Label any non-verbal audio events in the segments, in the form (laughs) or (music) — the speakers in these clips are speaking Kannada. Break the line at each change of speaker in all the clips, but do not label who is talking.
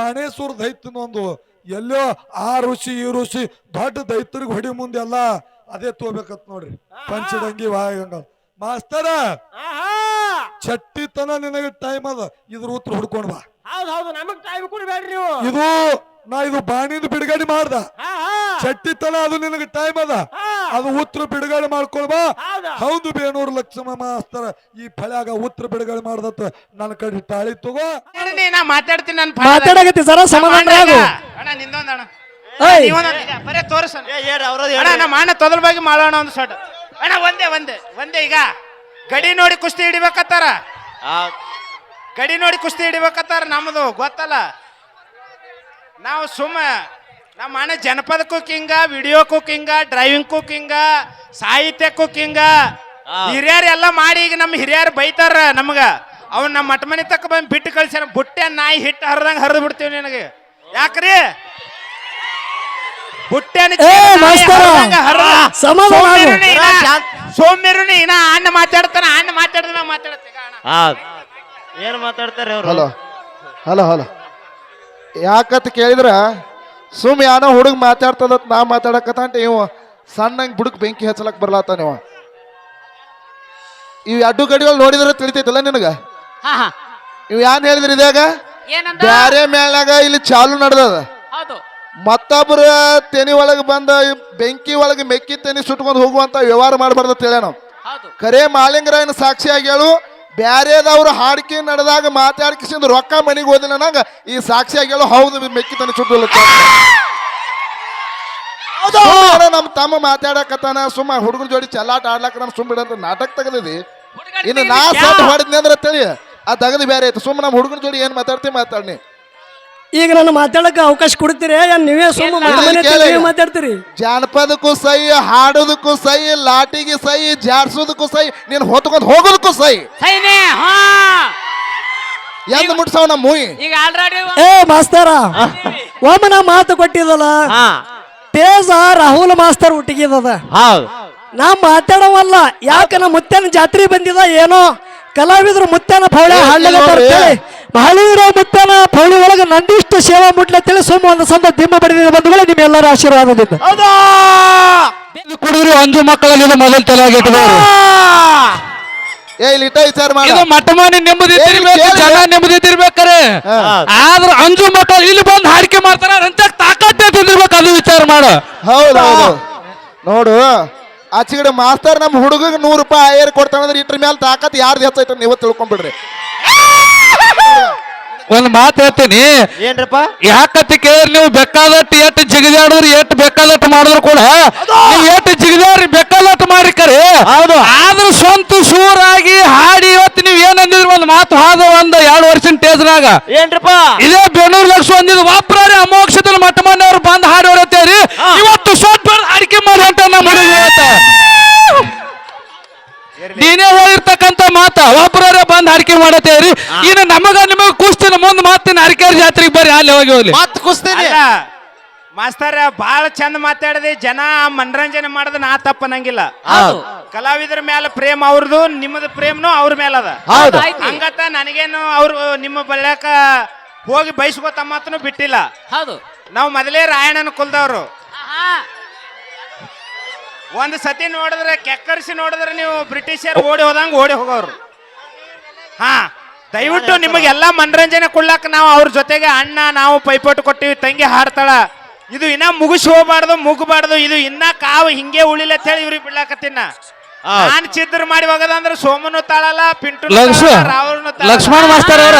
ಬಾಣೇಶ್ವರ ದೈತ್ಯನೊಂದು ಎಲ್ಲೋ ಆ ಋಷಿ ಈ ಋಷಿ ದೊಡ್ಡ ದೈತ್ಯರಿಗೆ ಹೊಡಿ ಮುಂದೆಲ್ಲ ಅದೇ ತೋಬೇಕತ್ ನೋಡ್ರಿ. ಪಂಚದಂಗಿ ವಾಯಗಂಗ ಮಾಸ್ತರ ಚಟ್ಟಿತನ ನಿನಗೆ ಟೈಮ್ ಅದ. ಇದ್ರ ಉತ್ತರ ಹುಡ್ಕೊಂಡ್ ಬಾ.
ಹೌದು ಹೌದು ನಮಗ್ ಟೈಮ್ ಕೊಡ್ಬೇಡ್ರಿ ನೀವು.
ಇದು ನಾ ಇದು ಬಾಣಿಂದ ಬಿಡುಗಡೆ ಮಾಡ್ದ.
ಚಟ್ಟಿ
ಚಟ್ಟಿತನ ಅದು ನಿನಗೆ ಟೈಮ್ ಅದ. ಅದು ಉತ್ತರ ಬಿಡುಗಡೆ ಮಾಡ್ಕೊಳ್ಬಾ
ಹೌದಾ.
ಹೌದು ಬೇನೂರು ಲಕ್ಷ್ಮ ಮಾಸ್ತರ ಈ ಫಳ್ಯಾಗ ಉತ್ತರ ಬಿಡುಗಡೆ ಮಾಡ್ದತ್ತ ನನ್ನ ಕಡೆ ತಾಳಿ ತಗೋ.
ನೀ ನಾ ಮಾತಾಡ್ತೀನಿ ನನ್ನ
ಮಾತಾಡಕತ್ತಿ ಸರ ಸಮಾಧಾನ ಆಗು
ಅಣ್ಣ ನಿಂದೊಂದ್ ಅಣ್ಣ.
ಏಯ್.
ನೀವೊಂದೊಂದ್ ಈಗ ಬರೇ ತೋರ್ಸ ಅಣ್ಣ ನಮ್ಮ ಅಣ್ಣ ತೊದಲ್ ಬಗ್ಗೆ ಮಾಡೋಣ ಒಂದು ಶಾಟ್ ಅಣ್ಣ ಒಂದೇ ಒಂದೇ ಒಂದೇ ಈಗ. ಗಡಿ ನೋಡಿ ಕುಸ್ತಿ ಹಿಡಿಬೇಕತ್ತಾರ? ಗಡಿ ನೋಡಿ ಕುಸ್ತಿ ಹಿಡಿಬೇಕತ್ತಾರ ನಮ್ಮದು ಗೊತ್ತಲ್ಲ. ನಾವು ಸುಮ್ಮ ನಮ್ಮ ಅಣ್ಣ ಜನಪದ ಕುಕಿಂಗ ವಿಡಿಯೋ ಕುಕಿಂಗ ಡ್ರೈವಿಂಗ್ ಕುಕಿಂಗ ಸಾಹಿತ್ಯ ಕುಕಿಂಗ ಹಿರಿಯರು ಎಲ್ಲ ಮಾಡಿ ಈಗ ನಮ್ಮ ಹಿರಿಯರು ಬೈತಾರ ನಮಗ. ಅವ್ನ ನಮ್ಮ ಮಠ ಮನೆ ತಕ್ಕ ಬಂದು ಬಿಟ್ಟು ಕಳ್ಸ್ಯಾರ. ಬುಟ್ಟೆ ನಾಯಿ ಹಿಟ್ಟು ಹರಿದಂಗ ಹರಿದು ಬಿಡ್ತೀವಿ ನಿನಗೆ. ಯಾಕ್ರಿ?
ಬುಟ್ಟೆ.
ಸೋಮ್ಯರುನಿ ಇನ್ನ ಅಣ್ಣ ಮಾತಾಡ್ತಾನ ಅಣ್ಣ ಮಾತಾಡ್ದ ಮಾತಾಡ್ತೀನಿ ಅಣ್ಣ.
ಏನ್ ಮಾತಾಡ್ತಾರೆ ಅವ್ರು?
ಹಲೋ. Hello hello. ಯಾಕಂತ ಕೇಳಿದ್ರ ಸುಮ್ ಯಾನೋ ಹುಡುಗ ಮಾತಾಡ್ತದ ನಾ ಮಾತಾಡಕತ್ತ ಇವ ಸಣ್ಣಂಗ್ ಬುಡಕ್ ಬೆಂಕಿ ಹಚ್ಚಲಕ್ ಬರ್ಲಾತ ನೀವ ಇವ್ ಅಡ್ಡು ಗಡಿಗಳು ನೋಡಿದ್ರೆ ತಿಳಿತೈತಲ್ಲ ನಿನಗ?
ಹಾ ಹಾ.
ಇವ್ ಯಾನ್ ಹೇಳಿದ್ರಿ ಇದಾಗ
ಏನಂದ?
ಬ್ಯಾರೆ ಮೇಲಾಗ ಇಲ್ಲಿ ಚಾಲು ನಡ್ದದ.
ಹೌದು.
ಮತ್ತೊಬ್ಬರ ತೆನಿ ಒಳಗೆ ಬಂದ ಈ ಬೆಂಕಿ ಒಳಗೆ ಮೆಕ್ಕಿ ತೆನಿ ಸುಟ್ಕೊಂಡು ಹೋಗುವಂತ ವ್ಯವಹಾರ ಮಾಡಬಾರ್ದು ಅಂತ ನಾವು
ಹೌದು.
ಕರೆ ಮಾಲಿಂಗರಾಯನ ಸಾಕ್ಷಿಯಾಗಿ ಹೇಳು ಬ್ಯಾರೇದವ್ರು ಹಾಡಿಕೆ ನಡೆದಾಗ ಮಾತಾಡ್ಕಿಸಿಂದ ರೊಕ್ಕ ಮನೆಗೆ ಹೋದಿಲ್ಲ ನಂಗ ಈ ಸಾಕ್ಷಿಯಾಗಿ ಹೇಳೋ ಹೌದು. ಮೆಕ್ಕಿ ತನ ಸುಟ್ಟಿಲ್ಲ ನಮ್ಮ ತಮ್ಮ ಮಾತಾಡಕತ್ತಾನ ಸುಮ್ಮ ಹುಡುಗನ ಜೋಡಿ ಚಲ್ಲಾಟ ಆಡ್ಲಕ್ಕ ನಮ್ಮ ಸುಮ್ಮ ಬಿಡಂತ ನಾಟಕ ತೆಗದಿದಿ. ಇನ್ನು ನಾ ಸಟ್ ಹೊಡೆದ್ನಿ ಅಂದ್ರೆ ತಳಿ ಆ ತಗದು ಬೇರೆ ಐತೆ ಸುಮ್ಮ ನಮ್ಮ ಹುಡುಗನ ಜೋಡಿ ಏನು ಮಾತಾಡ್ತಿ ಮಾತಾಡ್ನಿ.
ಈಗ ನಾನು ಮಾತಾಡಕ್ಕೆ ಅವಕಾಶ ಕೊಡ್ತೀರಿ? ಏನ್ ನೀವೇ ಸುಮ್ಮನೆ ಮಾತಾಡ್ತೀರಿ?
ಜಾನಪದಕ್ಕೂ ಸೈ ಹಾಡೋದಕ್ಕೂ ಸೈ ಲಾಟಿಗೆ ಸೈ ಜಾಡ್ಸೋದಕ್ಕೂ ಸೈ ನೀನು ಹೊತ್ಕೊಂಡ್ ಹೋಗೋದಕ್ಕೂ ಸೈ ಎಂದ ಮುಟ್ಸವ್ ನಮ್ಮ ಮೂಯಿ.
ಈಗ ಆಲ್ರೆಡಿ
ಏ ಮಾಸ್ತರ ಒಮ್ಮೆ ನಾ ಮಾತು ಕೊಟ್ಟಿದಲ್ಲ
ಹಾ.
ತೇಜ ರಾಹುಲ್ ಮಾಸ್ತರ್ ಹುಟ್ಟಿಗಿದದ.
ಹೌದು.
ನಾ ಮಾತಾಡವಲ್ಲ ಯಾಕ ನಾ ಮುತ್ತೇನ ಜಾತ್ರೆ ಬಂದಿದ ಏನೋ? ಕಲಾವಿದ್ರು ಮುತ್ತೇನ ಫೌಳೆ
ಏ,
ಮಹಳೀರ ಮುತ್ತನ ಪೌಳಿ ಒಳಗೆ ನಂದಿಷ್ಟು ಸೇವಾ ಮುಟ್ಲತ್ತೇಳಿ ಸುಮ್ಮ ಒಂದು ಸಂದ ದಿಮ್ಮ ಬಡಿದ ಬಂಧುಗಳು ನಿಮ್ಮೆಲ್ಲರ ಆಶೀರ್ವಾದದಿಂದ.
ಕುಡಿದ್ರು ಅಂಜು ಮಕ್ಕಳಲ್ಲಿ ಇದು ಮೊದಲು ತಲೆಯಾಗಿ ಇಟ್ಕೋರಿ
ಏ ಇಲ್ಲಿ ಇಟ್ಟ ವಿಚಾರ ಮಾಡ.
ಇದು ಮಟ್ಟಮಾನಿ ನೆಮ್ಮದಿ ತಿರ್ಬೇಕು. ಜನ ನೆಮ್ಮದಿ ತಿರ್ಬೇಕಾರೆ ಆದ್ರ ಅಂಜು ಮಕ್ಕಳು ಇಲ್ಲಿ ಬಂದು ಹಾಡಿಕೆ ಮಾಡ್ತಾರ ಅಂತ ತಾಕತ್ತೆ ತಿಂದಿರ್ಬೇಕು ಅದು ವಿಚಾರ ಮಾಡು.
ಹೌದು ಹೌದು. ನೋಡು ಆಚೆಗಡೆ ಮಾಸ್ತರ್ ನಮ್ಮ ಹುಡುಗಗೆ ನೂರು ರೂಪಾಯಿ ಆಯರ್ ಕೊಡ್ತಾನಂದ್ರೆ ಇಟ್ರ ಮೇಲೆ ತಾಕತ್ ಯಾರ್ದು ಹೆಚ್ಚೈತೆ ನೀವು ತಿಳ್ಕೊಂಡ್ಬಿಡ್ರಿ (laughs)
ಒಂದ್ ಮಾತು ಹೇಳ್ತೀನಿ.
ಏನ್ರಪ್ಪ?
ಯಾಕಂತ ಕೇಳಿ ನೀವು ಬೇಕಾದಟ್ಟು ಎಟ್ಟು ಜಿಗಿದಾಡಿದ್ರು ಎಟ್ಟು ಬೇಕಾದಟ್ಟು ಮಾಡಿದ್ರು ಕೂಡ ನೀವು ಎಷ್ಟು ಜಿಗಿದಾಡ್ರಿ ಬೇಕಾದಟ್ಟು ಮಾಡಿ ಕರೆ.
ಹೌದು.
ಆದ್ರೂ ಸ್ವಂತ ಸೂರಾಗಿ ಹಾಡಿ ಇವತ್ತು ನೀವು ಏನಂದಿದ್ರು ಒಂದ್ ಮಾತು ಹಾದ ಒಂದ್ ಎರಡು ವರ್ಷದ ಟೇಜ್ನಾಗ
ಏನ್ರಪ್ಪ?
ಇದೇ ಬೆನ್ನೂರು ಲಕ್ಷ ಒಂದಿದ್ ವಾಪ್ರಾರಿ ಅಮೋಕ್ಷದ ಮಟ್ಟ ಮನೆಯವರು ಬಂದ್ ಹಾಡಿ ಹೊರತೇರಿ ಇವತ್ತು ಸೊಟ್ ಅಡಿಕೆ ಮಾಡಿ ಅಂತ ನಮ್ಮ ನೀನೇ ಹೇಳಿರ್ತಕ್ಕಂತ ಮಾತ ಒಬ್ಬರೇ ಬಂದು ಅಡಿಕೆ ರೀ. ಇನ್ನು ನಮಗ ನಿಮಗ ಕುಸ್ತಿನ ಮುಂದ್ ಮಾತಿನ ಅರಿಕೆರ ಜಾತ್ರೆಗೆ ಬರ್ರಿ ಅಲ್ಲಿ ಹೋಗಿ ಹೋಗ್ಲಿ.
ಮತ್ ಕುಸ್ತೀನಿ.
ಅಲ್ಲ ಮಾಸ್ತರ ಬಾಳ ಚಂದ ಮಾತಾಡದೆ ಜನ ಮನರಂಜನೆ ಮಾಡದ ನಾ ತಪ್ಪನಂಗಿಲ್ಲ ಕಲಾವಿದರ ಮ್ಯಾಲ ಪ್ರೇಮ ಅವ್ರದ್ದು ನಿಮ್ಮದ ಪ್ರೇಮನು ಅವ್ರ ಮೇಲದ
ಹೌದು.
ಹಂಗತ್ತ ನನಗೇನು ಅವ್ರು ನಿಮ್ಮ ಬಳ್ಯಾಕ ಹೋಗಿ ಬಯಸ್ಕೋತ ಮಾತನು ಬಿಟ್ಟಿಲ್ಲ.
ಹೌದು.
ನಾವು ಮೊದಲೇ ರಾಯಣ್ಣನ ಕುಲ್ದವ್ರು. ಒಂದ್ ಸತಿ ನೋಡಿದ್ರೆ ಕೆಕ್ಕರಿಸಿ ನೋಡಿದ್ರೆ ನೀವು ಬ್ರಿಟಿಷರ್ ಓಡಿ ಹೋದಂಗ ಓಡಿ ಹೋಗೋರು. ಹಾ ದಯವಿಟ್ಟು ನಿಮಗೆಲ್ಲ ಮನರಂಜನೆ ಕೊಡ್ಲಾಕ ನಾವು ಅವ್ರ ಜೊತೆಗೆ ಅಣ್ಣ ನಾವು ಪೈಪೋಟ್ ಕೊಟ್ಟಿವಿ ತಂಗಿ ಹಾಡ್ತಾಳ ಇದು ಇನ್ನ ಮುಗಿಸಿ ಹೋಗ್ಬಾರ್ದು ಮುಗಬಾರ್ದು ಇದು ಇನ್ನ ಕಾವು ಹಿಂಗೆ ಉಳಿಲ್ಲ ಅಂತ ಹೇಳಿ ಇವ್ರಿಗೆ ಬಿಡ್ಲಾಕತ್ತಿನ ನಾನ್ ಚಿದ್ರ ಮಾಡಿ ಹೋಗದಂದ್ರೆ ಸೋಮನು ತಾಳಲ್ಲ ಪಿಂಟು
ಲಕ್ಷ್ಮ- ಲಕ್ಷ್ಮಣ ಮಾಸ್ತರ್ ಅವ್ರ.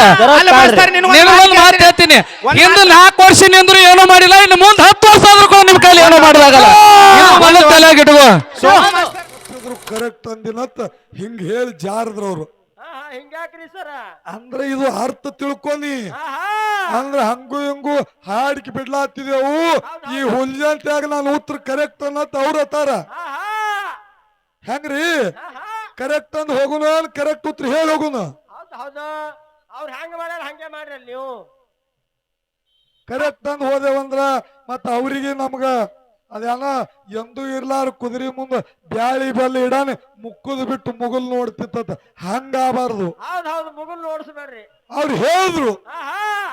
ಮಾತು ಹೇಳ್ತೀನಿ. ಇಂದು ನಾಲ್ಕು ವರ್ಷ ನಿಂದ್ರು ಏನೂ ಮಾಡಿಲ್ಲ ಇನ್ನು ಮುಂದೆ ಹತ್ತು ವರ್ಷ ಆದ್ರೂ ಕೂಡ ನಿಮ್ ಕೈಲಿ ಏನೂ ಮಾಡಿದಾಗಲ್ಲ ಮೊದಲು
ಕರೆಕ್ಟ್ ಅಂದಿನತ್ ಹಿಂಗ್ ಹೇಳಿ ಜಾರದ್ರು ಅವ್ರು
ಹಿಂಗ್ಯಾಕ್ರಿ ಸರ?
ಅಂದ್ರೆ ಇದು ಅರ್ಥ ತಿಳ್ಕೊನಿ. ಅಂದ್ರೆ ಹಂಗು ಹಿಂಗು ಹಾಡಿಕೆ ಬಿಡ್ಲಾತಿದೆವು. ಈ ಹುಲ್ಜಂತ್ಯಾಗ ನಾನು ಉತ್ತರ ಕರೆಕ್ಟ್ ಅನ್ನತ್ ಅವ್ರ
ಹತ್ತಾರ
ಹೆಂಗ್ರಿ? ಕರೆಕ್ಟ್ ಅಂದ್ ಹೋಗುನ ಕರೆಕ್ಟ್ ಉತ್ತರ ಹೇಳಿ ಹೋಗುನ.
ಹೌದು ಹೌದು ಅವ್ರು ಹೆಂಗ್ ಮಾಡ್ಯಾರ ಹಂಗೆ ಮಾಡ್ರಿ ನೀವು?
ಕರೆಕ್ಟ್ ಅಂದ್ ಹೋದೆವಂದ್ರ ಮತ್ತ ಅವರಿಗೆ ನಮ್ಗ ಅದೇನ ಎಂದೂ ಇರ್ಲಾರ ಕುದುರೆ ಮುಂದ ಬ್ಯಾಳಿ ಬಲ್ಲಿ ಇಡಾನೆ ಮುಕ್ಕುದು ಬಿಟ್ಟು ಮುಗುಲ್ ನೋಡ್ತಿತ್ತ ಹಂಗಾಬಾರ್ದು.
ಹೌದು ಹೌದು ಮುಗುಲ್ ನೋಡ್ಸ್ಬೇಡ್ರಿ.
ಅವ್ರು ಹೇಳಿದ್ರು.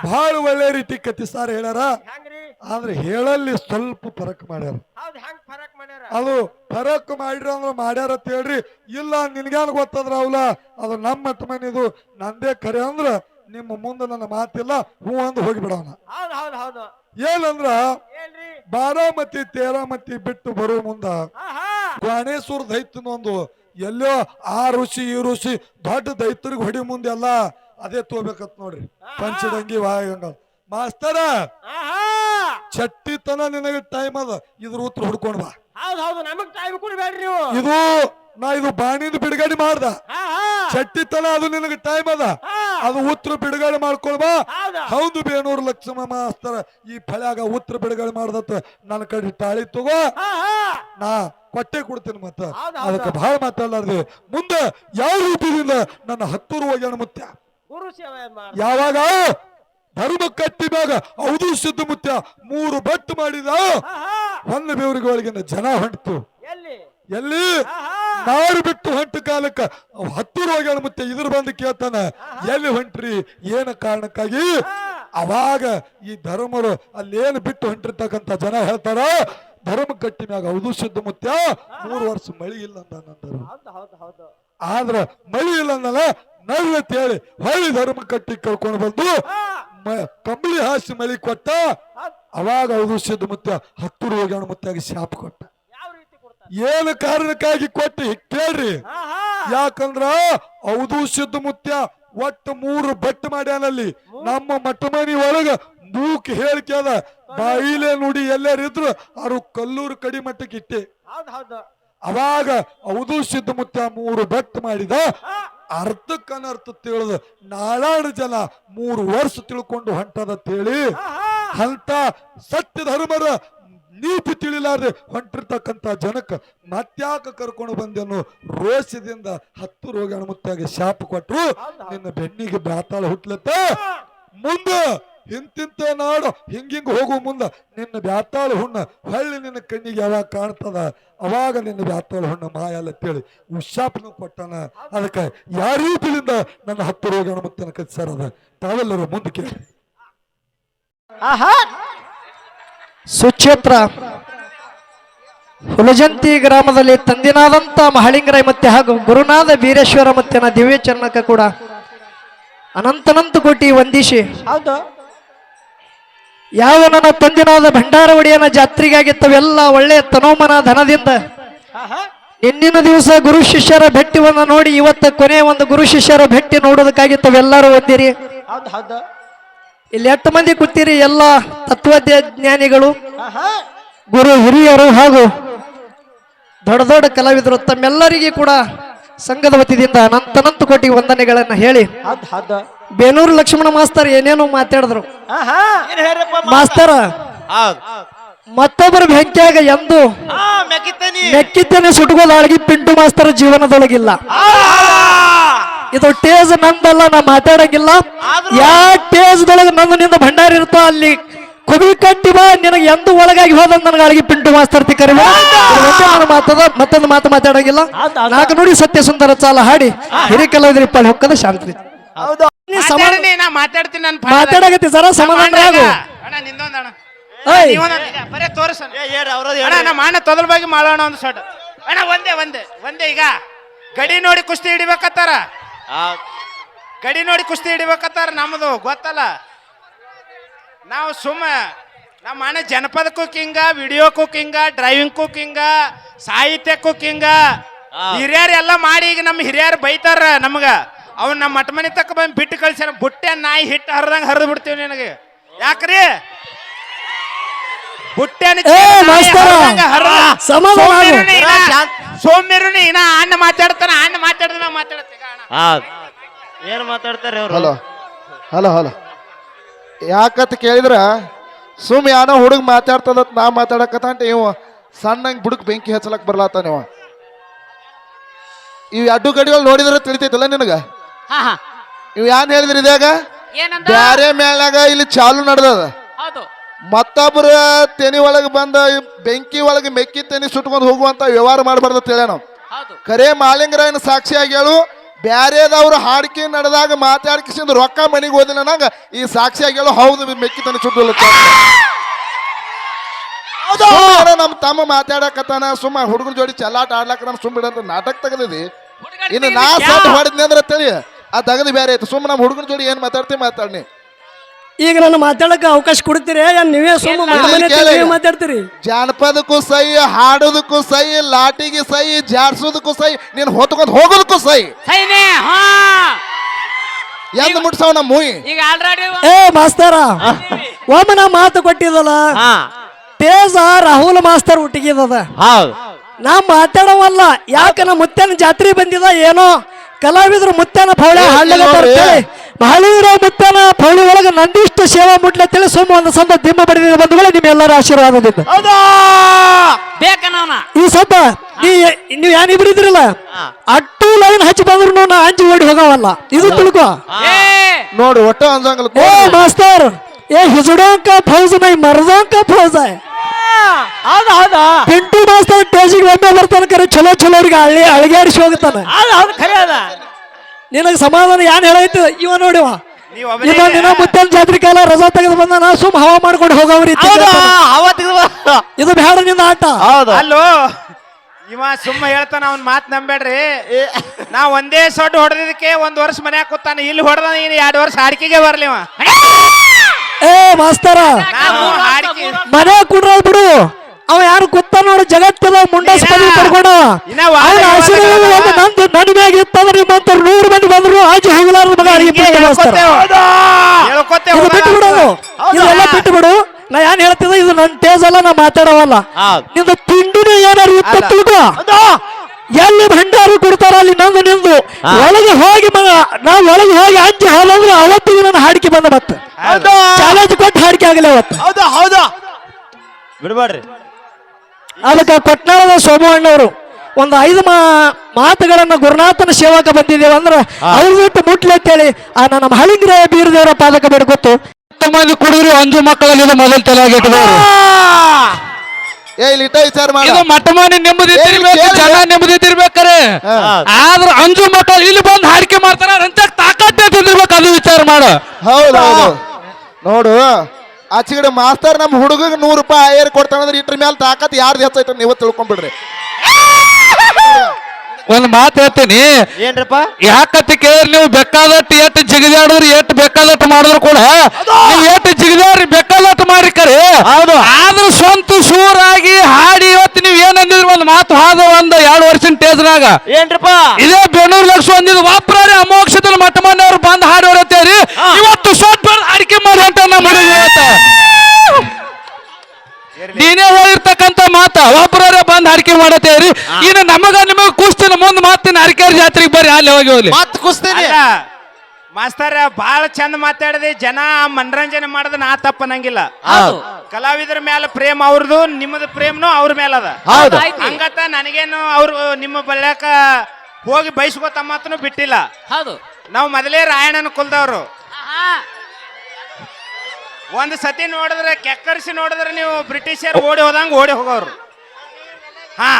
ಬಹಳ ಒಳ್ಳೆ ರೀತಿ ಕತ್ತಿ ಸಾರ್ ಹೇಳ್ಯಾರ.
ಹೆಂಗ್ರಿ?
ಆದ್ರೆ ಹೇಳಲ್ಲಿ ಸ್ವಲ್ಪ ಫರಕ್ ಮಾಡ್ಯಾರ.
ಹೌದ್ ಹೆಂಗ್ ಫರಕ್ ಮಾಡ್ಯಾರ?
ಅದು ಫರಕ್ ಮಾಡ್ರಿ ಅಂದ್ರೆ ಮಾಡ್ಯಾರ ಅಂತ ಹೇಳ್ರಿ. ಇಲ್ಲ ನಿನ್ಗೇನು ಗೊತ್ತಂದ್ರ ಅವ್ಲ? ಅದು ನಮ್ಮ ಮನಿದು. ನಂದೇ ಕರೆ ಅಂದ್ರ ನಿಮ್ಮ ಮುಂದೆ ನನ್ನ ಮಾತಿಲ್ಲ ಹೂ ಅಂದ್ ಹೋಗಿಬಿಡೋಣ
ಹೌದ್ ಹೌದ್ ಹೌದು.
ಏನಂದ್ರ? ಬಾರಾಮತಿ ತೇರಾಮತಿ ಬಿಟ್ಟು ಬರೋ ಮುಂದ
ಆಹಾ.
ಜ್ಞಾನೇಶ್ವರ ದೈತ್ಯನ ಒಂದು ಎಲ್ಲೋ ಆ ಋಷಿ ಈ ಋಷಿ ದೊಡ್ಡ ದೈತ್ಯರಿಗೆ ಹೊಡಿ ಮುಂದೆ ಅಲ್ಲ ಅದೇ ತೋಬೇಕತ್ ನೋಡ್ರಿ. ಪಂಚದಂಗಿ ವಾಯಗಂಗ. ಮಾಸ್ತರ ಚಟ್ಟಿತನ ನಿನಗೆ ಟೈಮ್ ಅದ. ಇದ್ರ ಉತ್ತರ ಹುಡ್ಕೊಂಡ್ ಬಾ.
ಹೌದ್ ಹೌದು ನಮಗ್ ಟೈಮ್ ಕೊಡ್ಬೇಡ್ರಿ ನೀವು.
ಇದು ನಾ ಇದು ಬಾಣಿಂದ ಬಿಡುಗಡೆ ಮಾಡ್ದ. ಚಟ್ಟಿತನ ಅದು ನಿನಗೆ ಟೈಮ್ ಅದ. ಅದು ಉತ್ತರ ಬಿಡುಗಡೆ ಮಾಡ್ಕೊಳ್ಬಾ.
ಹೌದಾ?
ಬೇನೂರು ಲಕ್ಷ್ಮಣ ಮಾಸ್ತರ ಈ ಫಳ್ಯಾಗ ಉತ್ತರ ಬಿಡುಗಡೆ ಮಾಡ್ದತ್ತ ನನ್ನ ಕಡೆ ತಾಳಿ ತಗೋ. ನಾ ಕೊಟ್ಟೆ ಕೊಡ್ತೀನಿ ಮತ್ತ. ಅದಕ್ಕೆ ಬಹಳ ಮಾತಾಡ್ಲಾರ್ದೆ. ಮುಂದೆ ಯಾವ ರೀತಿಯಿಂದ ನನ್ನ ಹತ್ತೂರು ಹೋಗ್ಯಾಣ ಮುತ್ಯ? ಯಾವಾಗ? ಧರ್ಮ ಕಟ್ಟಿ ಮ್ಯಾಗ. ಹೌದು ಸಿದ್ಧ ಮುತ್ಯ. ಮೂರು ಬಟ್ಟು ಮಾಡಿದ. ಒಂದು ಬೇವರಿಗೊಳಗಿನ ಜನ ಹೊಂಟು
ಎಲ್ಲಿ?
ನಾರು ಬಿಟ್ಟು ಹೊಂಟು ಕಾಲಕ್ಕ. ಹತ್ತಿರ ಹೋಗ್ಯಾಳ ಮತ್ತೆ ಇದ್ರ ಬಂದು ಕೇಳ್ತಾನ. ಎಲ್ಲಿ ಹೊಂಟ್ರಿ? ಏನ ಕಾರಣಕ್ಕಾಗಿ? ಅವಾಗ ಈ ಧರ್ಮರು ಅಲ್ಲೇನು ಬಿಟ್ಟು ಹೊಂಟಿರ್ತಕ್ಕಂಥ ಜನ ಹೇಳ್ತಾರ ಧರ್ಮ ಕಟ್ಟಿ ಮ್ಯಾಗ ಹೌದು ಶುದ್ಧ ಮುತ್ಯ ಮೂರು ವರ್ಷ ಮಳಿ ಇಲ್ಲ ಅಂತ
ಹೌದು
ಆದ್ರ ಮಳಿ ಇಲ್ಲ ಅಂದಲ್ಲ ನವ್ಯ ಅಂತ ಹೇಳಿ ಹೊಳ್ಳಿ ಧರ್ಮ ಕಟ್ಟಿ ಕಳ್ಕೊಂಡು ಬಂದು ಕಂಬಳಿ ಹಾಸಿ ಮಳಿ ಕೊಟ್ಟ. ಅವಾಗ ಹೌದು ಶುದ್ಧ ಮುತ್ಯ ಹತ್ತು ಹೋಗ್ಯಾಣ ಮುತ್ಯಾಗಿ ಶಾಪ ಕೊಟ್ಟ. ಏನು ಕಾರಣಕ್ಕಾಗಿ ಕೊಟ್ಟು? ಕೇಳ್ರಿ. ಯಾಕಂದ್ರ ಹೌದು ಸಿದ್ಧ ಮುತ್ಯ ಒಟ್ಟು ಮೂರು ಬಟ್ ಮಾಡ್ಯಾನಲ್ಲಿ. ನಮ್ಮ ಮಟ್ಟ ಮನಿ ಒಳಗ ಮೂಕ್ ಹೇಳಿಕೆ ಅದ. ಬಾಯಿಲೆ ನುಡಿ ಎಲ್ಲರಿದ್ರು ಅವರು ಕಲ್ಲೂರು ಕಡಿ ಮಟ್ಟಕ್ಕೆ ಇಟ್ಟೆ. ಅವಾಗ ಹೌದು ಸಿದ್ಧ ಮುತ್ಯ ಮೂರು ಬಟ್ ಮಾಡಿದ. ಅರ್ಧಕ್ಕನರ್ಥ ತಿಳಿದ ನಾಳಾಡು ಜನ ಮೂರು ವರ್ಷ ತಿಳ್ಕೊಂಡು ಹೊಂಟದ ಹೇಳಿ ಅಂತ ಸತ್ಯ ಧರ್ಮರ ನೀತಿ ತಿಳಿಲಾರ್ದೆ ಹೊಂಟಿರ್ತಕ್ಕಂಥ ಜನಕ್ಕೆ ಮತ್ಯಾಕ ಕರ್ಕೊಂಡು ಬಂದೆನು ರೋಷದಿಂದ ಹತ್ತು ರೋಗ ಮುತ್ತಾಗಿ ಶಾಪ ಕೊಟ್ಟರು ನಿನ್ನ ಬೆನ್ನಿಗೆ ಬ್ಯಾತಾಳ ಹುಟ್ಲತ್ತ. ಮುಂದ ಇಂತಿಂತ ನಾಡು ಹಿಂಗಿಂಗ್ ಹೋಗು ಮುಂದ ನಿನ್ನ ಬ್ಯಾತಾಳ ಹುಣ್ಣ ಹಳ್ಳಿ ನಿನ್ನ ಕಣ್ಣಿಗೆ ಯಾವಾಗ ಕಾಣ್ತದ? ಅವಾಗ ನಿನ್ನ ಬ್ಯಾತಾಳ ಹುಣ್ಣ ಮಾಯಲ್ಲ ಅಂತೇಳಿ ಶಾಪನು ಕೊಟ್ಟಾನ. ಅದಕ್ಕೆ ರೀತಿಯಿಂದ ನನ್ನ ಹತ್ತು ರೋಗ ಮುತ್ತನ ಕಚ್ಚಾರದ ತಾವೆಲ್ಲರೂ ಮುಂದಕ್ಕೆ ಕೇಳಿ.
ಆಹಾ!
ಸುಕ್ಷೇತ್ರ. ಹುಲಜಂತಿ ಗ್ರಾಮದಲ್ಲಿ ತಂದಿನಾದಂತ ಮಹಳಿಂಗರಾಯ ಮತ್ತೆ ಹಾಗೂ ಗುರುನಾಥ ವೀರೇಶ್ವರ ಮತ್ತೆನ ದಿವ್ಯ ಚರಣಕ್ಕೆ ಕೂಡ ಅನಂತನಂತ ಕೋಟಿ ವಂದಿಸಿ.
ಹೌದು.
ಯಾವ ನನ್ನ ತಂದಿನಾದ ಭಂಡಾರ ಒಡೆಯನ ಜಾತ್ರೆಗಾಗಿ ತಾವೆಲ್ಲ ಒಳ್ಳೆಯ ತನೋಮನ ಧನದಿಂದ ಇಂದಿನ ದಿವಸ ಗುರು ಶಿಷ್ಯರ ಭೆಟ್ಟಿವನ್ನು ನೋಡಿ ಇವತ್ತ ಕೊನೆಯ ಒಂದು ಗುರು ಶಿಷ್ಯರ ಭೆಟ್ಟಿ ನೋಡೋದಕ್ಕಾಗಿ ತಾವೆಲ್ಲರೂ ಒಂದಿರಿ
ಹೌದು ಹೌದು.
ಇಲ್ಲಿ ಎಷ್ಟು ಮಂದಿ ಕೂತೀರಿ ಎಲ್ಲ
ತತ್ವಜ್ಞಾನಿಗಳು?
ಗುರು ಹಿರಿಯರು ಹಾಗೂ ದೊಡ್ಡ ದೊಡ್ಡ ಕಲಾವಿದರು ತಮ್ಮೆಲ್ಲರಿಗೂ ಕೂಡ ಸಂಘದ ವತಿಯಿಂದ ಅನಂತನಂತ ಕೋಟಿ ವಂದನೆಗಳನ್ನ ಹೇಳಿ. ಬೇನೂರು ಲಕ್ಷ್ಮಣ ಮಾಸ್ತರ್ ಏನೇನು ಮಾತಾಡಿದ್ರು. ಮಾಸ್ತರ ಮತ್ತೊಬ್ಬರ ಬೆಂಕಿಯಾಗ ಎಂದು
ಆ ಮೆಕ್ಕಿತನಿ.
ಮೆಕ್ಕಿದ್ದೇನೆ ಸುಟ್ಕೋದಾಳಗಿ ಪಿಂಟು ಮಾಸ್ತರ ಜೀವನದೊಳಗಿಲ್ಲ. ಇದು ಟೇಜ್ ನಂದಲ್ಲ ನಾ ಮಾತಾಡಂಗಿಲ್ಲ. ಯಾ ಟೇಜ್ದೊಳಗೆ ನಂದು ನಿಂದ ಭಂಡಾರ ಇರುತ್ತೋ ಅಲ್ಲಿ ಕುಬಿ ಕಟ್ಟಿ ಬಾ ನಿನಗೆ ಎಂದು ಒಳಗಾಗಿ ಹೋದ ನನಗೆ ಅಳಗಿ ಪಿಂಟು ಮಾಸ್ತರ್ತಿ ತಿಕ್ಕರಿ ಮಾತದ ಮತ್ತೊಂದು ಮಾತು ಮಾತಾಡಂಗಿಲ್ಲ. ನಾಲ್ಕು ನೋಡಿ ಸತ್ಯ ಸುಂದರ ಚಾಲ ಹಾಡಿ. ಹಿರಿಕಲ್ಲದ್ರಿಪ್ಪ ಹೊಕ್ಕದ ಶಾಂತಿ.
ಹೌದು.
ನೀ ಸಮ
ನಾ ಮಾತಾಡ್ತೀನಿ
ಮಾತಾಡಕತ್ತಿ ಸರ ಸಮಾಧಾನ
ಬಗ್ಗೆ ಮಾಡೋಣ ಒಂದು ಸಟ್ ಅಣ್ಣ ಒಂದೇ ಒಂದೇ ಒಂದೇ ಈಗ. ಗಡಿ ನೋಡಿ ಕುಸ್ತಿ ಹಿಡಿಬೇಕತ್ತಾರ. ಗಡಿ ನೋಡಿ ಕುಸ್ತಿ ಹಿಡಿಬೇಕತ್ತಾರ ನಮ್ಮದು ಗೊತ್ತಲ್ಲ? ನಾವು ಸುಮ್ಮ ನಮ್ಮ ಅಣ್ಣ ಜನಪದ ಕುಕಿಂಗ ವಿಡಿಯೋ ಕುಕಿಂಗ ಡ್ರೈವಿಂಗ್ ಕುಕಿಂಗ ಸಾಹಿತ್ಯ ಕುಕಿಂಗ ಹಿರಿಯರು ಎಲ್ಲ ಮಾಡಿ ಈಗ ನಮ್ಮ ಹಿರಿಯರು ಬೈತಾರ ನಮಗ. ಅವ್ನ ನಮ್ಮ ಮಠ ಮನೆ ತಕ್ಕ ಬಂದು ಬಿಟ್ಟು ಕಳ್ಸ್ಯಾರ. ಬುಟ್ಟೆ ನಾಯಿ ಹಿಟ್ಟು ಹರಿದಂಗ ಹರಿದು ಬಿಡ್ತೀವಿ ನಿನಗೆ. ಯಾಕ್ರಿ?
ಆಗು.
ಸೋಮ್ಯರುನಿ ಇನ್ನ ಅಣ್ಣ ಮಾತಾಡ್ತಾನ ಅಣ್ಣ ಮಾತಾಡ್ತಾನ ಮಾತಾಡ್ತೀಗ ಅಣ್ಣ.
ಏನ್ ಮಾತಾಡ್ತಾರೆ ಅವ್ರು?
Hello hello hello. ಯಾಕಂತ ಕೇಳಿದ್ರ ಸುಮ್ ಯಾನೋ ಹುಡುಗ ಮಾತಾಡ್ತದತ್ ನಾ ಮಾತಾಡಕತ್ತ ಇವ ಸಣ್ಣಂಗ್ ಬುಡಕ್ ಬೆಂಕಿ ಹಚ್ಚಲಕ್ ಬರ್ಲಾತ ನೀವ ಇವ್ ಅಡ್ಡು ಗಡಿಗಳು ನೋಡಿದ್ರೆ ತಿಳಿತೈತಲ್ಲ ನಿನಗ?
ಹಾ ಹಾ.
ಇವ್ ಯಾನ್ ಹೇಳಿದ್ರಿ ಇದಾಗ
ಏನಂದ?
ಬ್ಯಾರೆ ಮೇಳ್ನಾಗ ಇಲ್ಲಿ ಚಾಲು ನಡ್ದದ.
ಹೌದು.
ಮತ್ತೊಬ್ಬರ ತೆನಿ ಒಳಗೆ ಬಂದ ಬೆಂಕಿ ಒಳಗೆ ಮೆಕ್ಕಿ ತೆನಿ ಸುಟ್ಕೊಂಡು ಹೋಗುವಂತ ವ್ಯವಹಾರ ಮಾಡಬಾರ್ದು ಅಂತ ಹೇಳ ನಾವು ಕರೆ ಮಾಲಿಂಗರಾಯನ ಸಾಕ್ಷಿಯಾಗಿ ಹೇಳು ಬ್ಯಾರೇದವ್ರು ಹಾಡಿಕೆ ನಡೆದಾಗ ಮಾತಾಡ್ಕಿಸಿಂದ ರೊಕ್ಕ ಮನೆಗೆ ಹೋದಿಲ್ಲ ನಂಗ. ಈ ಸಾಕ್ಷಿಯಾಗಿ ಹೇಳೋ ಹೌದು ಮೆಕ್ಕಿ ತನಿ ಸುಟ್ಟು ನಮ್ಮ ತಮ್ಮ ಮಾತಾಡಕತ್ತಾನ ಸುಮ್ಮ ಹುಡುಗನ ಜೋಡಿ ಚಲ್ಲಾಟ ಆಡ್ಲಾಕ ನಾನು ಸುಮ್ಮ ಬಿಡಂತ ನಾಟಕ ತೆಗದಿದಿ. ಇನ್ನು ನಾ ಸಟ್ ಹೊಡೆದ್ನಿ ಅಂದ್ರೆ ತಳಿ ಆ ತಗದು ಬೇರೆ ಐತೆ. ಸುಮ್ಮ ನಮ್ಮ ಹುಡುಗನ ಜೋಡಿ ಏನು ಮಾತಾಡ್ತಿ ಮಾತಾಡ್ನಿ.
ಈಗ ನಾನು ಮಾತಾಡಕ್ಕೆ ಅವಕಾಶ ಕೊಡ್ತೀರಿ? ಏನ್ ನೀವೇ ಸುಮ್ಮನೆ. ಮಾತಾಡ್ತೀರಿ?
ಜಾನಪದಕ್ಕೂ ಸೈ ಹಾಡೋದಕ್ಕೂ ಸೈ ಲಾಟಿಗೆ ಸೈ ಜಾಡ್ಸೋದಕ್ಕೂ ಸೈ ನೀನು ಹೊತ್ಕೊಂಡ್ ಹೋಗೋದಕ್ಕೂ ಸೈ ಎಂದ ಮುಟ್ಸವ್ ನಮ್ಮ ಮೂಯಿ.
ಈಗ ಆಲ್ರೆಡಿ
ಏ ಮಾಸ್ತರ ಒಮ್ಮೆ ನಾ ಮಾತು ಕೊಟ್ಟಿದಲ್ಲ ತೇಜ ರಾಹುಲ್ ಮಾಸ್ತರ್ ಹುಟ್ಟಿಗಿದದ.
ಹೌದು.
ನಾ ಮಾತಾಡವಲ್ಲ ಯಾಕ ನಾ ಮುತ್ತೇನ ಜಾತ್ರೆ ಬಂದಿದ ಏನೋ ಕಲಾವಿದ್ರು ಮುತ್ತೇನ ಫೌಳೆ ಹಾಡ್ಲಾಗತ್ತಾರ ಮಹಳೀರ ಮುತ್ತನ ಪೌಳಿ ಒಳಗ ನಂದಿಷ್ಟು ಸೇವಾ ಮುಟ್ಲತ್ತೇಳಿ ಸುಮ್ಮ ಒಂದು ಸಂದ ದಿಮ್ಮ ಬಡಿದ ಬಂಧುಗಳೇ ನಿಮ್ಮೆಲ್ಲರ ಆಶೀರ್ವಾದದಿಂದ.
ಬೇಕನವನ
ಈ ಸದ್ದ ನೀ ನೀವ್ ಏನ್ ಇಬ್ರು ಇದ್ರಲ್ಲ? ಅಟ್ಟು ಲೈನ್ ಹಚ್ಚಿ ಬಂದ್ರು ನಾ ಅಂಜಿ ಓಡಿ ಹೋಗವಲ್ಲ. ಇದು ತಿಳ್ಕೊ.
ಏ
ನೋಡು ಒಟ್ಟು ಅಂಜಂಗಲ್ಲ
ಏ ಮಾಸ್ತರ್ ಏ ಹಿಜಡೋಂಕ ಫೌಜ್ ನೈ ಮರದೋಂಕ ಫೌಜ್
ಹೌದು ಹೌದು.
ಪಿಂಟು ಮಾಸ್ತರ್ ಟೇಜಿಗೆ ಒಮ್ಮೆ ಬರ್ತಾನ ಕರೆ ಚಲೋ ಚಲೋ ಅವ್ರಿಗೆ ಅಳ್ಳಿ ಅಳಿಗಾಡಿಸಿ ಹೋಗ್ತಾನೆ.
ಹೌದು ಹೌದು ಖರೆ ಅದ.
ನಿನಗೆ ಸಮಾಧಾನ ಯಾನ್ ಹೇಳೈತಿ? ಇವ ನೋಡಿವ ಇನ್ನೊಂದ್ ದಿನ ಮುತ್ತನ್ ಜಾತ್ರೆ ಕಾಲ ರಜಾ ತೆಗೆದು ಬಂದ ನಾ ಸುಮ್ ಹವಾ ಮಾಡ್ಕೊಂಡು ಹೋಗವ್ರಿ ಇದು ಬೇಡ ನಿನ್ನ ಆಟ.
ಹೌದು.
ಅಲ್ಲೋ. ಇವ ಸುಮ್ಮ ಹೇಳ್ತಾನ ಅವ್ನ ಮಾತ್ ನಂಬೇಡ್ರಿ ನಾ ಒಂದೇ ಸೊಡ್ಡು ಹೊಡೆದಿದ್ದಕ್ಕೆ ಒಂದ್ ವರ್ಷ ಮನ್ಯಾಗ ಕೂತಾನ ಇಲ್ಲಿ ಹೊಡೆದ ನೀನ್ ಎರಡು ವರ್ಷ ಹಾಡಿಕೆಗೆ ಬರ್ಲಿವ ಇವ.
ಏ ಮಾಸ್ತರ. ಮನೆ ಕುಡ್ರೋದ್ ಬಿಡು. ಅವ ಯಾರು ಗೊತ್ತ ನೋಡು ಜಗತ್ತದ ಮುಂಡಾಸ್ ಪದವಿ
ಪಡ್ಕೊಂಡು.
ಅವ್ನ ಆಶೀರ್ವಾದ? ಒಂದು ನಂದು ನನ್ನ ಮ್ಯಾಗ ಇತ್ತಂದ್ರೆ ನಿಮ್ಮಂತವ್ರು ನೂರು ಮಂದಿ ಬಂದ್ರು ಆಜು ಮಗ ಅಡಿಗೆ ಬಿಟ್ಟು ಇದು ಬಿಡೋದು ಇದೆಲ್ಲ ಬಿಟ್ಟು ಬಿಡು. ನಾ ಏನ್ ಹೇಳ್ತಿದ್ದೆ ಇದು ನನ್ನ ತೇಜ್ ಅಲ್ಲ ನಾ ಮಾತಾಡವಲ್ಲ. ನಿಂದು ತಿಂಡಿನ ಏನಾರು ಇತ್ತು ತಿಳ್ಕೊ. ಎಲ್ಲಿ ಭಂಡಾರ ಕೊಡ್ತಾರ ಅಲ್ಲಿ ನಂದು ನಿಂದು? ಒಳಗೆ ಹೋಗಿ ಮಗ ನಾವ್ ಒಳಗೆ ಹೋಗಿ ಅಂಜಿ ಹಾಲಂದ್ರೆ ಅವತ್ತಿಗೆ ನನ್ನ ಹಾಡಿಕೆ ಬಂದ ಮತ್ತೆ. ಚಾಲೆಂಜ್ ಕೊಟ್ಟು ಹಾಡಿಕೆ ಆಗಲಿ ಅವತ್ತು.
ಹೌದು? ಹೌದು? ಬಿಡ್ಬೇಡ್ರಿ.
ಅದಕ್ಕೆ ಕೊಟ್ನಾಳದ ಸೋಮಣ್ಣವರು ಒಂದು ಐದು ಮಾ ಮಾತುಗಳನ್ನ ಗುರುನಾಥನ ಸೇವಕ ಬಂದಿದ್ದೇವೆ ಅಂದ್ರೆ ಅವ್ರ ಬಿಟ್ಟು ಮುಟ್ಲಿ ಅಂತೇಳಿ ಆ ನನ್ನ ಹಳಿಂಗ್ರೆ ಬೀರದೇವರ ಪಾದಕ ಬೇಡ
ಗೊತ್ತು ಮಂದಿ ಕುಡಿದ್ರು ಅಂಜು ಮಕ್ಕಳಲ್ಲಿ ಇದು ಮೊದಲು ತಲೆ
ಏ ಇಲ್ಲಿ ಇಟ್ಟ ವಿಚಾರ ಮಾಡ.
ಇದು ಮಟ್ಟ ನೆಮ್ಮದಿ ತಿರ್ಬೇಕು
ಕೇಳಿ.
ಜನ ನೆಮ್ಮದಿ ತಿರ್ಬೇಕಾರೆ ಆದ್ರ ಅಂಜು ಮಕ್ಕಳು ಇಲ್ಲಿ ಬಂದು ಹಾಡಿಕೆ ಮಾಡ್ತಾರ ಅಂತ ತಾಕತ್ತೆ ತಿಂದಿರ್ಬೇಕು ಅದು ವಿಚಾರ ಮಾಡು.
ಹೌದು ಹೌದು. ನೋಡು ಆಚೆಗಡೆ ಮಾಸ್ತರ್ ನಮ್ಮ ಹುಡುಗ ನೂರು ರೂಪಾಯಿ ಆಯರ್ ಕೊಡ್ತಾನಂದ್ರೆ ಇಟ್ರ ಮೇಲೆ ತಾಕತ್ ಯಾರ್ದು ಹೆಚ್ಚೈತೆ ನೀವು ತಿಳ್ಕೊಂಡ್ಬಿಡ್ರಿ
ಒಂದ್ ಮಾತು ಹೇಳ್ತೀನಿ.
ಏನ್ರಪ್ಪ?
ಯಾಕತ್ತಿ ಕೇಳಿದ್ರೆ ನೀವು? ಬೇಕಾದಟ್ಟು ಎಷ್ಟು ಜಿಗಿದಾಡಿದ್ರು ಎಷ್ಟು ಬೇಕಾದಟ್ಟು ಮಾಡಿದ್ರು ಕೂಡ ನೀವು ಎಷ್ಟು ಜಿಗಿದಾಡ್ರಿ ಬೇಕಾದಟ್ಟು ಮಾಡಿ ಕರೆ.
ಹೌದು.
ಆದ್ರೂ ಸ್ವಂತ ಸೂರಾಗಿ ಹಾಡಿ ಇವತ್ತು ನೀವು ಏನಂದಿದ್ರು ಒಂದು ಮಾತು ಹಾದ ಒಂದ್ ಎರಡು ವರ್ಷದ ಟೇಜ್ನಾಗ
ಏನ್ರಪ್ಪ?
ಇದೇ ಬೆನ್ನೂರು ಲಕ್ಷ ಒಂದಿದ್ದು ವಾಪ್ರಾರಿ ಅಮೋಕ್ಷದಲ್ಲಿ ಮಟ್ಟ ಮನೆಯವ್ರು ಬಂದು ಹಾಡಿ ಹೊರತೇರಿ ಇವತ್ತು ಸೊಟ್ ಬಂದು ಅಡಿಕೆ ಮಾಡಿ ಅಂತ ನಮ್ಮ ಹುಡುಗ ಇವತ್ತ ನೀನೇ ಹೇಳಿರ್ತಕ್ಕಂತ ಮಾತ ಒಬ್ಬರೇ ಮಾಡತೇರಿ ಇನ್ನು ನಮಗ ನಿಮಗ ಕುಸ್ತಿನ ಮುಂದೆ ಮಾತಿನ ಅರಿಕೆರ ಜಾತ್ರೆಗೆ ಬರ್ರಿ ಅಲ್ಲಿ ಹೋಗಿ ಹೋಗ್ಲಿ.
ಮತ್ ಕುಸ್ತೀನಿ?
ಅಲ್ಲ ಮಾಸ್ತರ ಬಾಳ ಚಂದ ಮಾತಾಡದೆ ಜನ ಮನರಂಜನೆ ಮಾಡದ ನಾ ತಪ್ಪನಂಗಿಲ್ಲ. ಕಲಾವಿದರ ಮ್ಯಾಲ ಪ್ರೇಮ ಅವ್ರದ್ದು ನಿಮ್ಮದು ಪ್ರೇಮನು ಅವ್ರ ಮೇಲದ
ಹೌದು.
ಹಂಗತ್ತ ನನಗೇನು ಅವ್ರು ನಿಮ್ಮ ಬಳ್ಯಾಕ ಹೋಗಿ ಬಯಸ್ಕೋತ ಮಾತನು ಬಿಟ್ಟಿಲ್ಲ.
ಹೌದು.
ನಾವು ಮೊದಲೇ ರಾಯಣ್ಣನ ಕುಲ್ದವ್ರು. ಒಂದು ಸತಿ ನೋಡಿದ್ರೆ ಕೆಕ್ಕರಿಸಿ ನೋಡಿದ್ರೆ ನೀವು ಬ್ರಿಟಿಷರ್ ಓಡಿ ಹೋದಂಗ ಓಡಿ ಹೋಗೋರು. ಹಾ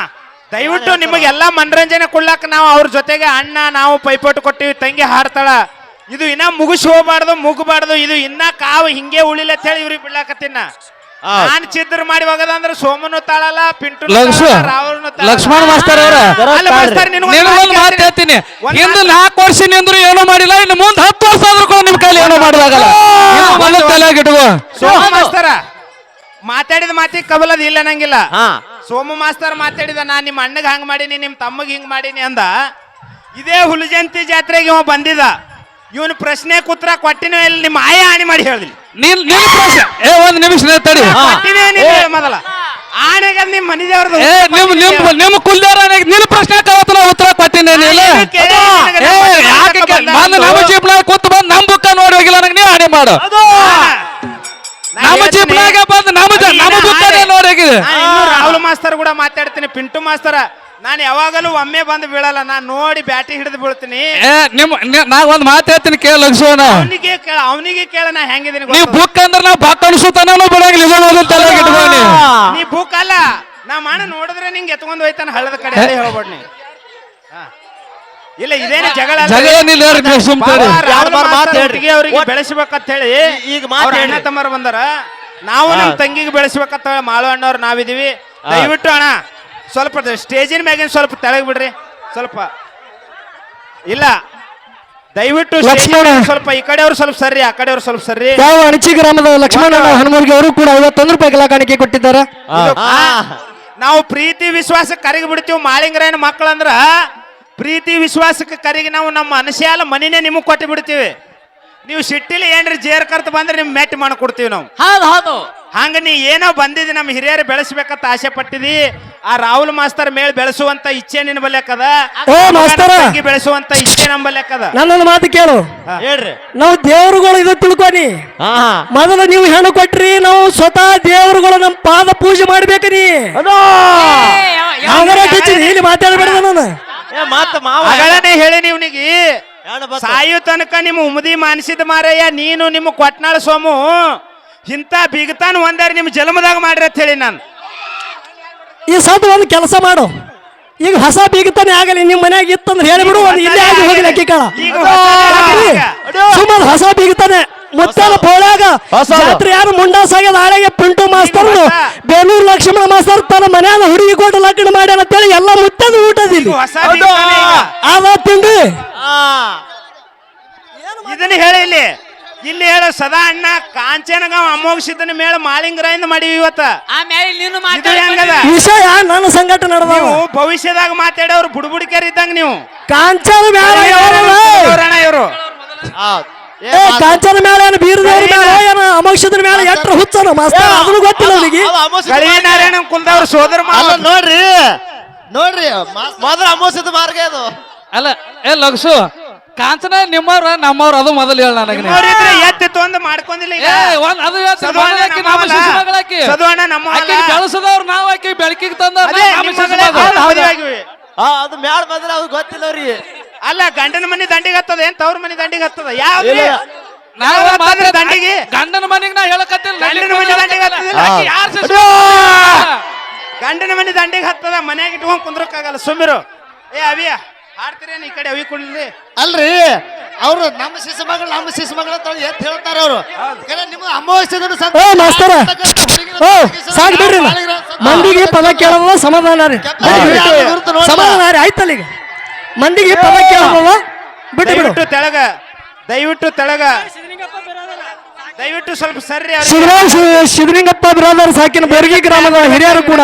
ದಯವಿಟ್ಟು ನಿಮಗೆಲ್ಲ ಮನರಂಜನೆ ಕೊಡ್ಲಾಕ ನಾವು ಅವ್ರ ಜೊತೆಗೆ ಅಣ್ಣ ನಾವು ಪೈಪೋಟಿ ಕೊಟ್ಟಿವಿ ತಂಗಿ ಹಾಡ್ತಾಳ ಇದು ಇನ್ನ ಮುಗಿಸಿ ಹೋಗ್ಬಾರ್ದು ಮುಗಬಾರ್ದು ಇದು ಇನ್ನ ಕಾವು ಹಿಂಗೆ ಉಳಿಲ್ಲ ಅಂತ ಹೇಳಿ ಇವ್ರಿಗೆ ಬಿಡ್ಲಾಕತ್ತಿನ. ನಾನ್ ಚಿದ್ರ ಮಾಡಿ ಹೋಗದಂದ್ರೆ ಸೋಮನು ತಾಳಲ್ಲ ಪಿಂಟು
ಲಕ್ಷ್ಮ ಲಕ್ಷ್ಮಣ ಮಾಸ್ತರ್ ಹೇಳ್ತೀನಿ. ಹಿಂದೆ ನಾಲ್ಕು ವರ್ಷ ನಿಂದ್ರು ಏನೂ ಮಾಡಿಲ್ಲ ಇನ್ನು ಮುಂದೆ ಹತ್ತು ವರ್ಷ ಆದ್ರೂ ಕೂಡ ನಿಮ್ ಕೈಲಿ ಏನೂ ಮಾಡಿದಾಗಲ್ಲ ಇದು ಮೊದಲು ತಲೆಯಾಗಿ
ಸೋಮ ಮಾಸ್ತರ. ಮಾತಾಡಿದ ಮಾತಿ ಕಬಲದ ಇಲ್ಲ ನಂಗಿಲ್ಲ.
ಹಾ.
ಸೋಮ ಮಾಸ್ತರ್ ಮಾತಾಡಿದ ನಾ ನಿಮ್ಮ ಅಣ್ಣಗೆ ಹಂಗ್ ಮಾಡೀನಿ ನಿಮ್ಮ ತಮ್ಮಗ್ ಹಿಂಗ್ ಮಾಡೀನಿ ಅಂದ. ಇದೇ ಹುಲಿಜಂತಿ ಜಾತ್ರೆಗೆ ಇವ ಬಂದಿದ. ಇವನು ಪ್ರಶ್ನೆ ಕುತ್ರ ಕೊಟ್ಟಿನ ಇಲ್ಲಿ ನಿಮ್ಮ ಆಯ ಆಣಿ ಮಾಡಿ ಹೇಳಿದ್ಲಿ
ನೀನ್ ನಿನ್ ಪ್ರಶ್ನೆ. ಏ ಒಂದ್ ನಿಮಿಷ ನೀವ್ ತಡಿ.
ಕೊಟ್ಟಿನೇ ಮೊದಲ. ಆನೆಗ ನಿಮ್ಮ ಮನಿ ದೇವ್ರದ್ದು
ಏ ನಿಮ್ ನಿಮ್ ನಿಮ್ ಕುಲ್ದಾರ ನಿನ್ ಪ್ರಶ್ನೆ ಕೇಳತ್ತ ಉತ್ತರ ಕೊಟ್ಟಿನಿ ಇಲ್ಲ
ನಾನು ಕೇಳಿ ನನಗೆ
ಏ
ನಮ್ಮ
ಯಾಕೆ
ಬಂದ
ನಮ್ಮ. ಜೀಪ್ನಾಗ ಕೂತ್ ಬಂದು ನಮ್ ಬುಕ್ಕ ನೋಡಿ ಹೋಗಿಲ್ಲ ನನಗೆ ನೀವು ಹಾನಿ ಮಾಡು.
ನಾ
ನಮ್ಮ
ಹೇಳ್ತೀನಿ,
ಜೀಪ್ನಾಗ ಬಂದು ನಮ್ಮ ಜ- ನಮ್ಮ
ಅದು ನಾನು ಇನ್ನೂ ರಾಹುಲ್ ಮಾಸ್ತರ್ ಕೂಡ ಮಾತಾಡ್ತೀನಿ ಪಿಂಟು ಮಾಸ್ತರ. ನಾನು ಯಾವಾಗಲೂ ಒಮ್ಮೆ ಬಂದು ಬೀಳಲ್ಲ ನಾನು ನೋಡಿ ಬ್ಯಾಟಿ ಹಿಡಿದು ಬೀಳ್ತೀನಿ.
ಏ ನಿಮ್ ನಿ- ನಾ ಒಂದ್ ಮಾತು ಹೇಳ್ತೀನಿ ಕೇಳ ಲಕ್ಷ್ಮಣ.
ಅವನಿಗೆ ಕೇಳ ಅವನಿಗೆ ಕೇಳ ನಾ ಹೆಂಗಿದ್ದೀನಿ ನೀ?
ಬುಕ್ ಅಂದ್ರೆ ನಾವು ಬಾಕ್ ಅನ್ಸುತ್ತಾನ ಬಿಡಂಗಿಲ್ಲ ಇದು ಮೊದಲು ತಲೆಗೆ ಇಟ್ಕೊಳ್ಳಿ
ನೀ ಬುಕ್ ಅಲ್ಲ. ನಾ ಮಾಡ ನೋಡಿದ್ರೆ ನಿಂಗೆ ಎತ್ಕೊಂಡು ಹೋಯ್ತಾನ ಹಳ್ಳದ ಕಡೆ ಅದೇ ಹೇಳ್ಬೇಡ ನೀ. ಹಾ. ಇಲ್ಲ ಇದೇನು ಜಗಳ ಅಲ್ಲ.
ಜಗಳ ಏನಿಲ್ಲ ಹೇಳ್ರಿ ನೀವು ಸುಮ್ತಾರೆ
ಬಾಬಾ ರಾಹುಲ್
ಎರಡ್ ಬಾರ್ ಮಾತ್
ಮಾಸ್ತರ್
ಹೇಳ್ರಿ.
ಒಟ್ಟಿಗೆ ಅವ್ರಿಗೆ ಬೆಳೆಸ್ಬೇಕಂತ ಹೇಳಿ
ಈಗ ಮಾತ್
ಅವ್ರ ಅಣ್ಣ
ಹೇಳ್ರಿ.
ತಮ್ಮರು ಬಂದಾರ. ನಾವು ನಮ್ಮ ತಂಗಿಗೆ ಬೆಳೆಸ್ಬೇಕಂತ ಹೇಳಿ ಮಾಳು ಅಣ್ಣವ್ರು ನಾವಿದೀವಿ ದಯವಿಟ್ಟು ಅಣ್ಣ ಸ್ವಲ್ಪ ಸ್ಟೇಜಿನ ಮ್ಯಾಗಿನ ಸ್ವಲ್ಪ ತೆಳಗ್ ಬಿಡ್ರಿ. ಸ್ವಲ್ಪ. ಇಲ್ಲ. ದಯವಿಟ್ಟು ಸ್ವಲ್ಪ ಈ ಕಡೆಯವ್ರು ಸ್ವಲ್ಪ ಸರಿ ಆ ಕಡೆಯವ್ರು ಸ್ವಲ್ಪ ಸರಿ.
ಯಾವ ಅಣಚಿ ಗ್ರಾಮದ ಲಕ್ಷ್ಮಣ ಹನುಮರಿಗೆ ಅವರು ಕೂಡ ಐವತ್ತೊಂದು ರೂಪಾಯಿ ಕಲಾ ಕಾಣಿಕೆ ಕೊಟ್ಟಿದ್ದಾರೆ
ನಾವು ಪ್ರೀತಿ ವಿಶ್ವಾಸಕ್ಕೆ ಕರಗಿ ಬಿಡ್ತೀವಿ ಮಾಳಿಂಗರಾಯನ ಮಕ್ಕಳಂದ್ರ ಪ್ರೀತಿ ವಿಶ್ವಾಸಕ್ಕೆ ಕರಗಿ ನಾವು ನಮ್ಮ ಅನಸ್ಯಾಲ ಮನಿನೇ ನಿಮಗೆ ಕೊಟ್ಟು ಬಿಡ್ತೀವಿ. ನೀವು ಸಿಟ್ಟಿಲಿ ಏನ್ರಿ ಜೇರ್ ಕರ್ತ ಬಂದ್ರೆ ನಿಮ್ ಮೆಟ್ ಮಾಡ್ಕೊಡ್ತೀವಿ ನಾವು.
ಹೌದು ಹೌದು.
ಹಂಗ ನೀ ಏನೋ ಬಂದಿದ್ದಿ ನಮ್ಮ ಹಿರಿಯರು ಬೆಳೆಸ್ಬೇಕಂತ ಆಸೆ ಪಟ್ಟಿದಿ ಆ ರಾಹುಲ್ ಮಾಸ್ತರ್ ಮೇಲೆ ಬೆಳೆಸುವಂತ ಇಚ್ಛೆ ನಿನ್ ಬಲ್ಯಾಕದ
ಏ ಮಾಸ್ತರ!
ತಂಗಿ ಬೆಳೆಸುವಂತ ಇಚ್ಛೆ ನಮ್ಮ ಬಲ್ಯಾಕದ
ನನ್ನೊಂದು ಮಾತು ಕೇಳು.
ಹೇಳ್ರಿ.
ನಾವು ದೇವರುಗಳು ಇದು ತಿಳ್ಕೊನಿ
ಹಾ
ಮೊದಲು ನೀವು ಹೆಣ್ಣು ಕೊಟ್ರಿ ನಾವು ಸ್ವತಃ ದೇವರುಗಳು ನಮ್ಮ ಪಾದ ಪೂಜೆ ಮಾಡ್ಬೇಕು ನೀ. ಹಂಗಾರೆ ಟೀಚರ್ ಇಲ್ಲಿ ಮಾತಾಡಬೇಡ ನಾನು.
ಏ ಮಾತು ಮಾವ.
ಅಗಳನೆ ಹೇಳಿ ನೀವ್ನಿಗೆ. ಸಾಯು ತನಕ ನಿಮ್ಮ ಉಮದಿ ಮಾನಿಸಿದ ಮಾರಯ್ಯ ನೀನು ನಿಮ್ಮ ಕೊಟ್ನಾಳ ಸೋಮು ಇಂಥ ಬಿಗತಾನ ಒಂದಾರಿ ನಿಮ್ಮ ಜನ್ಮದಾಗ ಮಾಡ್ರಿ ಅಂತ ಹೇಳಿ ನಾನು.
ಈ ಸದ್ ಒಂದು ಕೆಲಸ ಮಾಡು. ಈಗ ಹೊಸ ಬೀಗತಾನೆ ಆಗಲಿ ನಿಮ್ಮ ಮನ್ಯಾಗ ಇತ್ತಂದ್ರೆ ಹೇಳಿಬಿಡು ಒಂದು ಇಲ್ಲೇ ಆಗಿ ಅಕ್ಕಿ ಕಾಳ. ಸುಮ್ಮನೆ ಹೊಸ ಬೀಗತಾನೆ ಮುತ್ತಾಲ ಪೋಳ್ಯಾಗ. ಜಾತ್ರೆ ಯಾರು ಮುಂಡಾಸಾಗ್ಯದ ಆಳೆಗೆ ಪಿಂಟು ಮಾಸ್ತರ್. ಬೇಲೂರು ಲಕ್ಷ್ಮಣ ಮಾಸ್ತರ್ ತನ್ನ ಮನ್ಯಾಗ ಹುಡುಗಿ ಕೊಟ್ಟು ಲಗ್ನ ಮಾಡ್ಯಾನ ಅಂತೇಳಿ ಎಲ್ಲ ಮುತ್ತದ ಊಟದಿಲ್ಲ. ಆದ ತಿಂಡಿ
ಇದನ್ನ ಹೇಳಿ ಇಲ್ಲಿ ಇಲ್ಲಿ ಹೇಳ ಸದಾ ಅಣ್ಣ ಕಾಂಚನಗಾಂವ್ ಅಮೋಘ ಸಿದ್ದನ ಮೇಳ ಮಾಳಿಂಗರಾಯಿಂದ ಮಾಡೀವಿ ಇವತ್ತ. ಇದು ಹೆಂಗದ?
ವಿಷಯ ನನ್ನ ಸಂಗಟ ನಡೆದವ.
ನೀವು ಭವಿಷ್ಯದಾಗ ಮಾತಾಡೋರು ಬುಡ್ಬುಡಿಕೆರ್ ಇದ್ದಂಗ ನೀವು.
ಕಾಂಚನ ಮೇಲೆ ಯಾರಲ್ಲ?
ಅಣ್ಣ ಇವರು.
ಹೌದ್. ಏ
ಏ
ಮಾತ್-
ಕಾಂಚನ ಮೇಲೆ ಏನು ಬೀರದೇವ್ರ ಮೇಳ? ಏನು ಅಮೋಕ್ಷದ್ರ ಮೇಲೆ ಎಟ್ರ ಹುಚ್ಚನ ಮಾಸ್ತರ್? ಅದನ್ನು ಗೊತ್ತಿಲ್ಲ ಅವನಿಗೆ.
ನಾರಾಯಣ ಕುಲ್ದವ್ರ ಸೋದರ
ಅಲ್ಲ
ಮಾವ
ನೋಡ್ರಿ ನೋಡ್ರಿ ಮೊದಲು ಅಮೋಸಿದ ಮಾರ್ಗ ಅದು.
ಅಲ್ಲ ಏ ಲಗ್ಸು ಕಾಂಚನ ನಿಮ್ಮವ್ರ ನಮ್ಮವ್ರ ಅದು ಮೊದಲು ಹೇಳ ನನಗೆ.
ನೋಡಿದ್ರೆ ಎತ್ತಿತ್ತು ಒಂದು ಮಾಡ್ಕೊಂಡಿಲ್ಲ ಈಗ.
ಏ ಒಂದ್ ಅದು ಹೇಳ್ತೀನಿ,
ಸದು ಅಣ್ಣ
ಆಕಿ
ನಮ್ಮ
ನಮ್ಮ
ಅಲ್ಲ.
ಶಿಶು ಮಗಳಾಕಿ.
ಸದು ಅಣ್ಣ ಅಲ್ಲ.
ಆಕಿಗ್ ನಾವು ಆಕಿ ಬೆಳಕಿಗೆ ತಂದ
ಅದೇ ನಿಮ್ಮ ಮಗಳೇ ಹೌದು, ಮದುವೆ ಆಗಿವಿ.
ಆ ಅದು ಮ್ಯಾಳ ಬಂದ್ರೆ ಅವ್ರಿಗೆ ಗೊತ್ತಿಲ್ಲ ಅವ್ರಿಗೆ.
ಅಲ್ಲ ಗಂಡನ ಮನೆ ದಂಡಿಗೆ ಹತ್ತದ ಏನ್ ತವ್ರ ಮನೆ ದಂಡಿಗೆ ಹತ್ತದ? ಯಾವ್ದು
ಇಲ್ಲ.
ನಾವು ಮಾತ್ರ
ದಂಡಿಗೆ?
ಗಂಡನ ಮನೆಗೆ ನಾ ಹೇಳಕತ್ತಿಲ್ಲ
ಗಂಡನ ಮನೆ ದಂಡಿಗೆ ಹತ್ತದಿಲ್ಲ.
ಯಾರು
ಯಾರ್ ಶಿಶು?
ಗಂಡನ ಮನೆ ದಂಡಿಗೆ ಹತ್ತದ ಮನ್ಯಾಗ ಇಟ್ಕೊಂಡ್ ಕುಂದ್ರಕ್ಕಾಗಲ್ಲ. ಸುಮ್ಮಿರು. ಏ ಅವಿಯ. ಹಾಡ್ತೀರೇನು ಈ ಕಡೆ ಅವಿ ಕುಡ್ಲಿ
ಅಲ್ರಿ ಅವ್ರು ನಮ್ಮ ಶಿಶು ಮಗಳು ನಮ್ಮ ಶಿಶು ಮಗಳು ಅಂತ ಎತ್ ಹೇಳ್ತಾರ ಅವರು. ನಿಮ್ಮ ಅಮಾವಾಸ್ಯದನ್ನು
ಏ ಮಾಸ್ತರ. ಓ ಸಾಕ್ ಬಿಡ್ರಿ. ಮಂದಿಗೆ ಪದ ಕೇಳೋದ ಸಮಾಧಾನ ರೀ. ಸಮಾಧಾನ ರೀ ಆಯ್ತಲ್ಲ ಈಗ. ಮಂದಿಗೆ ಪದ ಕೇಳೋದ ಬಿಟ್ಟು ಬಿಡು.
ದಯವಿಟ್ಟು ತೆಳಗ ದಯವಿಟ್ಟು ತೆಳಗ. ದಯವಿಟ್ಟು ಸ್ವಲ್ಪ ಸರ್ರಿ ಅವ್ರಿಗೆ.
ಸಿದ್ದರಾಮ ಶಿವಲಿಂಗಪ್ಪ ಬ್ರಾದರ್ ಸಾಕಿನ ಬೆರ್ಗಿ ಗ್ರಾಮದ ಹಿರಿಯರು ಕೂಡ.